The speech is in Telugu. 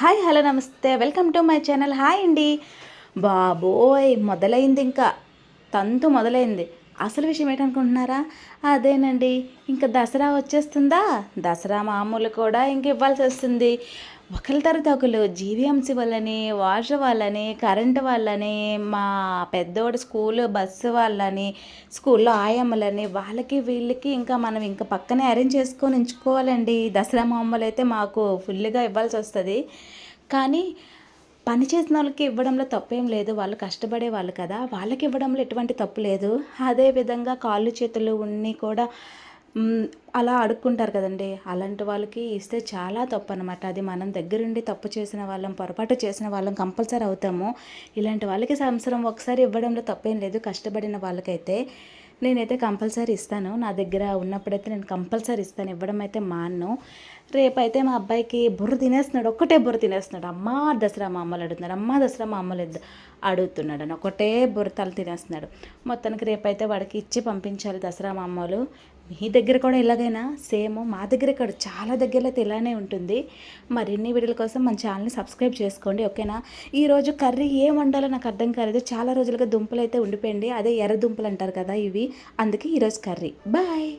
హాయ్ హలో నమస్తే. Welcome to my channel. Hi అండి. బాబోయ్ మొదలైంది ఇంకా. తంతు మొదలైంది. అసలు విషయం ఏంటనుకుంటున్నారా? అదేనండి ఇంకా దసరా వచ్చేస్తుందా? దసరా మామూలు కూడా ఇంక ఇవ్వాల్సి వస్తుంది. ఒకరి తర్వాత ఒకరు జీవీఎంసీ వాళ్ళని వాష్ వాళ్ళని కరెంటు వాళ్ళని మా పెద్దోడు స్కూల్ బస్సు వాళ్ళని స్కూల్లో ఆయమ్మలని వాళ్ళకి వీళ్ళకి ఇంకా మనం ఇంకా పక్కనే అరేంజ్ చేసుకొని ఉంచుకోవాలండి. దసరా మామూలు అయితే మాకు ఫుల్గా ఇవ్వాల్సి వస్తుంది. కానీ పని చేసిన వాళ్ళకి ఇవ్వడంలో తప్పేం లేదు. వాళ్ళు కష్టపడే వాళ్ళు కదా. వాళ్ళకి ఇవ్వడంలో ఎటువంటి తప్పు లేదు. అదే విధంగా కాళ్ళు చేతులు ఉన్ని కూడా అలా అడుక్కుంటారు కదండి. అలాంటి వాళ్ళకి ఇస్తే చాలా తప్పు అనమాట అది మనం దగ్గరుండి తప్పు చేసిన వాళ్ళం పొరపాటు చేసిన వాళ్ళం కంపల్సరీ అవుతాము. ఇలాంటి వాళ్ళకి సంవత్సరం ఒకసారి ఇవ్వడంలో తప్పేం లేదు. కష్టపడిన వాళ్ళకైతే నేనైతే కంపల్సరీ ఇస్తాను. నా దగ్గర ఉన్నప్పుడైతే నేను కంపల్సరీ ఇస్తాను. ఇవ్వడం అయితే మాన్ను. రేపైతే మా అబ్బాయికి బుర్ర తినేస్తున్నాడు. ఒక్కటే బుర్ర తినేస్తున్నాడు. అమ్మా దసరా మా అమ్మలు అడుగుతున్నాడు అమ్మ దసరా మా అమ్మలు అడుగుతున్నాడు అని. ఒకటే బుర్ర తల తినేస్తున్నాడు. మొత్తానికి రేపైతే వాడికి ఇచ్చి పంపించాలి దసరా మా అమ్మలు. మీ దగ్గర కూడా ఎలాగైనా సేమ్ మా దగ్గర ఇక్కడ చాలా దగ్గరలో అయితే ఇలానే ఉంటుంది. మరిన్ని వీడియోల కోసం మన ఛానల్ని సబ్స్క్రైబ్ చేసుకోండి ఓకేనా? ఈరోజు కర్రీ ఏం వండాలో నాకు అర్థం కాలేదు. చాలా రోజులుగా దుంపలు అయితే ఉండిపోయింది. అదే ఎర్ర దుంపలు అంటారు కదా ఇవి. అందుకే ఈరోజు కర్రీ. బాయ్!